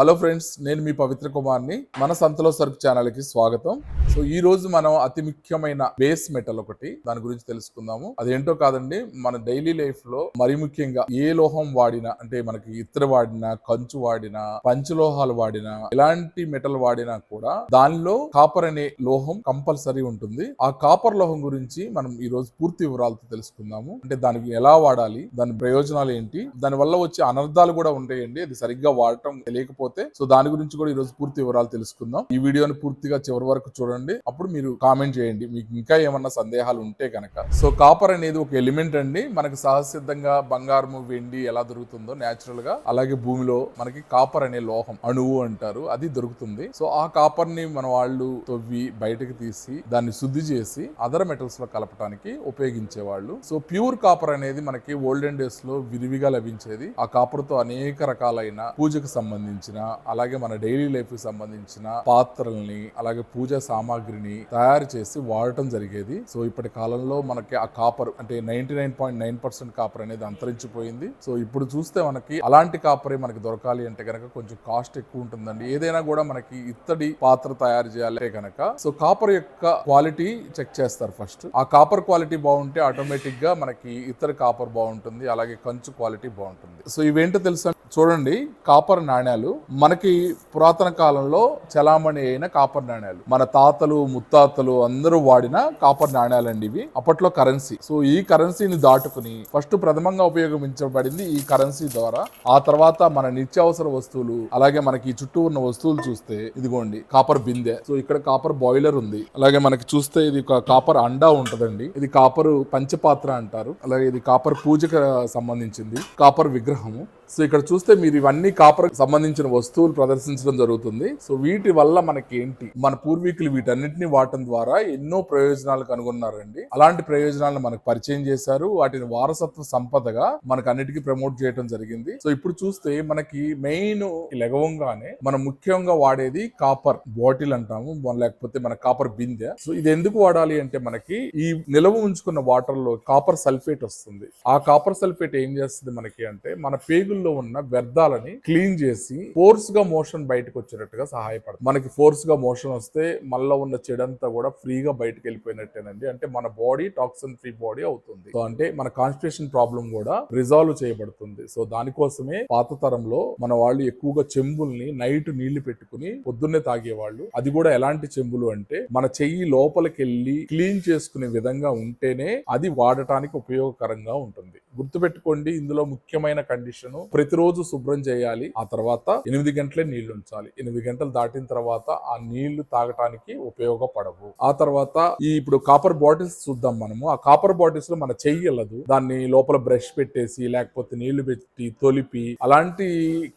Hello friends నేను మీ పవిత్ర కుమార్ని మన సంతలో సరుకు ఛానల్కి స్వాగతం. సో ఈ రోజు మనం అతి ముఖ్యమైన బేస్ మెటల్ ఒకటి దాని గురించి తెలుసుకుందాము. అదేంటో కాదండి మన డైలీ లైఫ్లో మరి ముఖ్యంగా ఏ లోహం వాడినా అంటే మనకి ఇత్తడి వాడినా కంచు వాడినా పంచలోహాలు వాడినా ఎలాంటి మెటల్ వాడినా కూడా దానిలో కాపర్ అనే లోహం కంపల్సరీ ఉంటుంది. ఆ కాపర్ లోహం గురించి మనం ఈ రోజు పూర్తి వివరాలతో తెలుసుకుందాము. అంటే దానికి ఎలా వాడాలి దాని ప్రయోజనాలు ఏంటి దాని వల్ల వచ్చే అనర్థాలు కూడా ఉంటాయండి. అది సరిగ్గా వాడటం తెలియకపోతే సో దాని గురించి కూడా ఈ రోజు పూర్తి వివరాలు తెలుసుకుందాం. ఈ వీడియోని పూర్తిగా చివరి వరకు చూడండి. అప్పుడు మీరు కామెంట్ చేయండి. మీకు ఇంకా ఏమన్నా సందేహాలు ఉంటే కనుక సో కాపర్ అనేది ఒక ఎలిమెంట్ అండి. మనకి సహసిద్ధంగా బంగారము వెండి ఎలా దొరుకుతుందో న్యాచురల్గా. అలాగే భూమిలో మనకి కాపర్ అనే లోహం అణువు అంటారు. అది దొరుకుతుంది. సో ఆ కాపర్ని మన వాళ్ళు తవ్వి బయటకు తీసి దాన్ని శుద్ధి చేసి అదర్ మెటల్స్లో కలపడానికి ఉపయోగించేవాళ్ళు. సో ప్యూర్ కాపర్ అనేది మనకి ఓల్డెన్ డేస్లో విరివిగా లభించేది. ఆ కాపర్తో అనేక రకాలైన పూజకు సంబంధించిన అలాగే మన డైలీ లైఫ్కి సంబంధించిన పాత్రల్ని అలాగే పూజా సామాగ్రిని తయారు చేసి వాడటం జరిగేది. సో ఇప్పటి కాలంలో మనకి ఆ కాపర్ అంటే ninety nine point nine percent copper అనేది అంతరించిపోయింది. సో ఇప్పుడు చూస్తే మనకి అలాంటి కాపరే మనకి దొరకాలి అంటే కనుక కొంచెం కాస్ట్ ఎక్కువ ఉంటుందండి. ఏదైనా కూడా మనకి ఇత్తడి పాత్ర తయారు చేయాలి కనుక సో కాపర్ యొక్క క్వాలిటీ చెక్ చేస్తారు ఫస్ట్ ఆ కాపర్ క్వాలిటీ బాగుంటే ఆటోమేటిక్గా మనకి ఇతర కాపర్ బాగుంటుంది అలాగే కంచు క్వాలిటీ బాగుంటుంది. సో ఇవేంటో తెలుసా? చూడండి కాపర్ నాణ్యాలు మనకి పురాతన కాలంలో చలామణి అయిన కాపర్ నాణ్యాలు మన తాతలు ముత్తాతలు అందరూ వాడిన కాపర్ నాణ్యాలండి ఇవి. అప్పట్లో కరెన్సీ. సో ఈ కరెన్సీని దాటుకుని ఫస్ట్ ప్రథమంగా ఉపయోగించబడింది ఈ కరెన్సీ ద్వారా. ఆ తర్వాత మన నిత్యావసర వస్తువులు అలాగే మనకి చుట్టూ ఉన్న వస్తువులు చూస్తే ఇదిగోండి కాపర్ బిందె. సో ఇక్కడ కాపర్ బాయిలర్ ఉంది. అలాగే మనకి చూస్తే ఇది ఒక కాపర్ అండా ఉంటదండి. ఇది కాపర్ పంచపాత్ర అంటారు. అలాగే ఇది కాపర్ పూజకు సంబంధించింది. కాపర్ విగ్రహము. సో ఇక్కడ చూ చూస్తే మీరు ఇవన్నీ కాపర్ సంబంధించిన వస్తువులు ప్రదర్శించడం జరుగుతుంది. సో వీటి వల్ల మనకి ఏంటి మన పూర్వీకులు వీటన్నిటిని వాడటం ద్వారా ఎన్నో ప్రయోజనాలు కనుగొన్నారండి. అలాంటి ప్రయోజనాలను మనకు పరిచయం చేశారు. వాటిని వారసత్వ సంపదగా మనకు అన్నిటికీ ప్రమోట్ చేయడం జరిగింది. సో ఇప్పుడు చూస్తే మనకి మెయిన్ లెగవంగానే మనం ముఖ్యంగా వాడేది కాపర్ బాటిల్ అంటాము. లేకపోతే మన కాపర్ బిందె. సో ఇది ఎందుకు వాడాలి అంటే మనకి ఈ నిలవ ఉంచుకున్న వాటర్లో కాపర్ సల్ఫేట్ వస్తుంది. ఆ కాపర్ సల్ఫేట్ ఏం చేస్తుంది మనకి అంటే మన పేగుల్లో ఉన్న వ్యర్థాలని క్లీన్ చేసి ఫోర్స్గా మోషన్ బయటకు వచ్చేటట్టుగా సహాయపడుతుంది మనకి ఫోర్స్గా మోషన్ వస్తే మళ్ళీ ఉన్న చెడంతా కూడా ఫ్రీగా బయటకు వెళ్ళిపోయినట్టేనండి. అంటే మన బాడీ టాక్సిన్ ఫ్రీ బాడీ అవుతుంది. సో అంటే మన కాన్స్టిట్యూషన్ ప్రాబ్లం కూడా రిజాల్వ్ చేయబడుతుంది. సో దానికోసమే పాత తరంలో మన వాళ్ళు ఎక్కువగా చెంబుల్ని నైట్ నీళ్ళు పెట్టుకుని పొద్దున్నే తాగేవాళ్ళు. అది కూడా ఎలాంటి చెంబులు అంటే మన చెయ్యి లోపలికి వెళ్ళి క్లీన్ చేసుకునే విధంగా ఉంటేనే అది వాడటానికి ఉపయోగకరంగా ఉంటుంది. గుర్తుపెట్టుకోండి ఇందులో ముఖ్యమైన కండిషన్ ప్రతిరోజు శుభ్రం చేయాలి ఆ తర్వాత ఎనిమిది గంటలే నీళ్ళు ఉంచాలి. ఎనిమిది గంటలు దాటిన తర్వాత ఆ నీళ్ళు తాగటానికి ఉపయోగపడవు. ఆ తర్వాత ఈ ఇప్పుడు కాపర్ బాటిల్స్ చూద్దాం మనము. ఆ కాపర్ బాటిల్స్లో మన చెయ్యలదు దాన్ని లోపల బ్రష్ పెట్టేసి లేకపోతే నీళ్ళు పెట్టి తొలిపి అలాంటి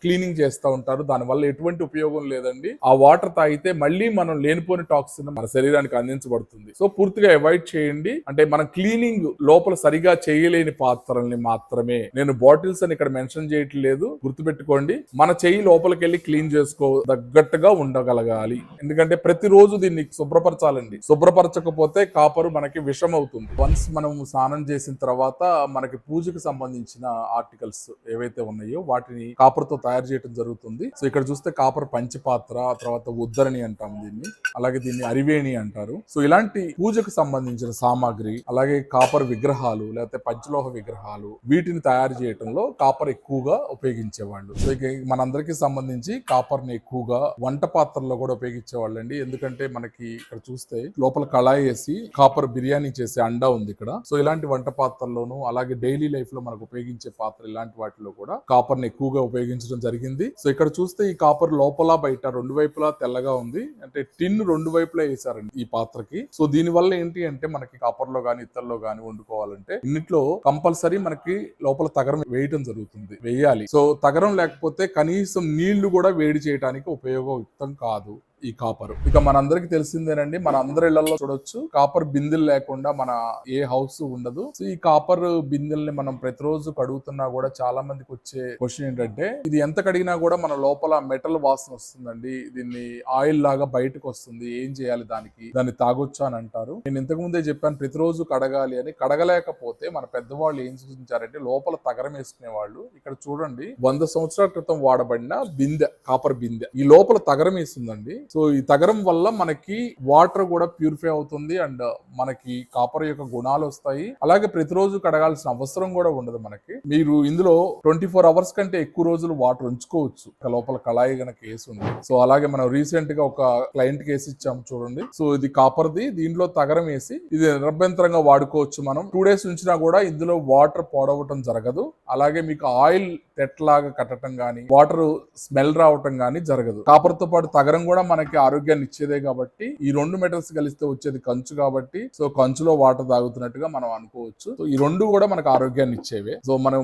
క్లీనింగ్ చేస్తూ ఉంటారు. దాని వల్ల ఎటువంటి ఉపయోగం లేదండి. ఆ వాటర్ తాగితే మళ్ళీ మనం లేనిపోని టాక్సిన్ మన శరీరానికి అందించబడుతుంది. సో పూర్తిగా అవాయిడ్ చేయండి. అంటే మనం క్లీనింగ్ లోపల సరిగా చేయలేని పాత్రలు పాత్రల్ని మాత్రమే. నేను బాటిల్స్ అని ఇక్కడ మెన్షన్ చేయట్లేదు. గుర్తుపెట్టుకోండి. మన చెయ్యి లోపలికి వెళ్ళి క్లీన్ చేసుకో తగ్గట్టుగా ఉండగలగాలి. ఎందుకంటే ప్రతిరోజు దీన్ని శుభ్రపరచాలండి. శుభ్రపరచకపోతే కాపరు మనకి విషం అవుతుంది వన్స్ మనం స్నానం చేసిన తర్వాత మనకి పూజకు సంబంధించిన ఆర్టికల్స్ ఏవైతే ఉన్నాయో వాటిని కాపర్తో తయారు చేయడం జరుగుతుంది. సో ఇక్కడ చూస్తే కాపర్ పంచపాత్ర తర్వాత ఉద్దరణి అంటాం దీన్ని. అలాగే దీన్ని అరివేణి అంటారు. సో ఇలాంటి పూజకు సంబంధించిన సామాగ్రి అలాగే కాపర్ విగ్రహాలు లేకపోతే పంచలోహ విగ్రహాలు వీటిని తయారు చేయటంలో కాపర్ ఎక్కువగా ఉపయోగించేవాళ్ళు. సో ఇక మనందరికీ సంబంధించి కాపర్ని ఎక్కువగా వంట పాత్రల్లో కూడా ఉపయోగించేవాళ్ళు అండి ఎందుకంటే మనకి ఇక్కడ చూస్తే లోపల కళాయి వేసి కాపర్ బిర్యానీ చేసే అండా ఉంది ఇక్కడ. సో ఇలాంటి వంట పాత్రల్లోనూ అలాగే డైలీ లైఫ్లో మనకు ఉపయోగించే పాత్ర ఇలాంటి వాటిలో కూడా కాపర్ని ఎక్కువగా ఉపయోగించడం జరిగింది. సో ఇక్కడ చూస్తే ఈ కాపర్ లోపల బయట రెండు వైపులా తెల్లగా ఉంది. అంటే టిన్ రెండు వైపులా వేసారండి ఈ పాత్రకి. సో దీని వల్ల ఏంటి అంటే మనకి కాపర్లో గానీ ఇత్తల్లో గానీ వండుకోవాలంటే ఇన్నిట్లో కంపల్సరీ మనకి లోపల తగరం వేయటం జరుగుతుంది వేయాలి. సో తగరం లేకపోతే కనీసం నీళ్ళు కూడా వేడి చేయడానికి ఉపయోగయుక్తం కాదు. ఈ కాపర్. ఇక మనందరికి తెలిసిందేనండి మన అందరి ఇళ్ళలో చూడొచ్చు. కాపర్ బిందెలు లేకుండా మన ఏ హౌస్ ఉండదు. సో ఈ కాపర్ బిందెల్ని మనం ప్రతిరోజు కడుగుతున్నా కూడా చాలా మందికి వచ్చే క్వశ్చన్ ఏంటంటే ఇది ఎంత కడిగినా కూడా మన లోపల మెటల్ వాసన వస్తుందండి. దీన్ని ఆయిల్ లాగా బయటకు వస్తుంది. ఏం చేయాలి దానికి? దాన్ని తాగొచ్చా అని అంటారు. నేను ఇంతకు ముందే చెప్పాను ప్రతిరోజు కడగాలి అని. కడగలేకపోతే మన పెద్దవాళ్ళు ఏం సూచించారంటే లోపల తగరం వేసుకునే వాళ్ళు ఇక్కడ చూడండి వంద సంవత్సరాల క్రితం వాడబడిన బిందె కాపర్ బిందె. ఈ లోపల తగరం వేస్తుందండి. సో ఈ తగరం వల్ల మనకి వాటర్ కూడా ప్యూరిఫై అవుతుంది అండ్ మనకి కాపర్ యొక్క గుణాలు వస్తాయి. అలాగే ప్రతిరోజు కడగాల్సిన అవసరం కూడా ఉండదు మనకి. మీరు ఇందులో ట్వంటీ ఫోర్ అవర్స్ కంటే ఎక్కువ రోజులు వాటర్ ఉంచుకోవచ్చు. లోపల కళాయి గనక వేసి ఉంది. సో అలాగే మనం రీసెంట్గా ఒక క్లయింట్ కేసు ఇచ్చాము చూడండి. సో ఇది కాపర్ది. దీంట్లో తగరం వేసి ఇది నిరభ్యంతరంగా వాడుకోవచ్చు మనం. టూ డేస్ ఉంచినా కూడా ఇందులో వాటర్ పోడవటం జరగదు. అలాగే మీకు ఆయిల్ తెట్లాగా కట్టడం గానీ వాటర్ స్మెల్ రావటం గానీ జరగదు. కాపర్తో పాటు తగరం కూడా మన మనకి ఆరోగ్యాన్ని ఇచ్చేదే కాబట్టి ఈ రెండు మెటల్స్ కలిస్తే వచ్చేది కంచు కాబట్టి సో కంచులో వాటర్ తాగుతున్నట్టుగా మనం అనుకోవచ్చు. సో ఈ రెండు కూడా మనకు ఆరోగ్యాన్ని ఇచ్చేవే. సో మనం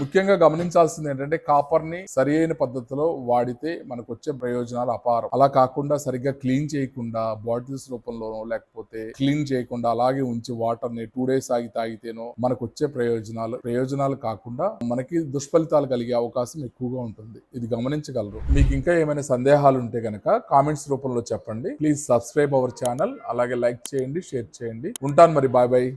ముఖ్యంగా గమనించాల్సింది ఏంటంటే కాపర్ని సరి అయిన పద్ధతిలో వాడితే మనకు వచ్చే ప్రయోజనాలు అపారం. అలా కాకుండా సరిగ్గా క్లీన్ చేయకుండా బాటిల్స్ రూపంలోనో లేకపోతే క్లీన్ చేయకుండా అలాగే ఉంచి వాటర్ని టూ డేస్ ఆగి తాగితేనో మనకు వచ్చే ప్రయోజనాలు. ప్రయోజనాలు కాకుండా మనకి దుష్ఫలితాలు కలిగే అవకాశం ఎక్కువగా ఉంటుంది. ఇది గమనించగలరు. మీకు ఇంకా ఏమైనా సందేహాలు ఉంటే కనుక కామెంట్స్ రూపంలో చెప్పండి. ప్లీజ్ సబ్స్క్రైబ్ అవర్ ఛానల్ అలాగే లైక్ చేయండి షేర్ చేయండి. ఉంటాను మరి. Bye bye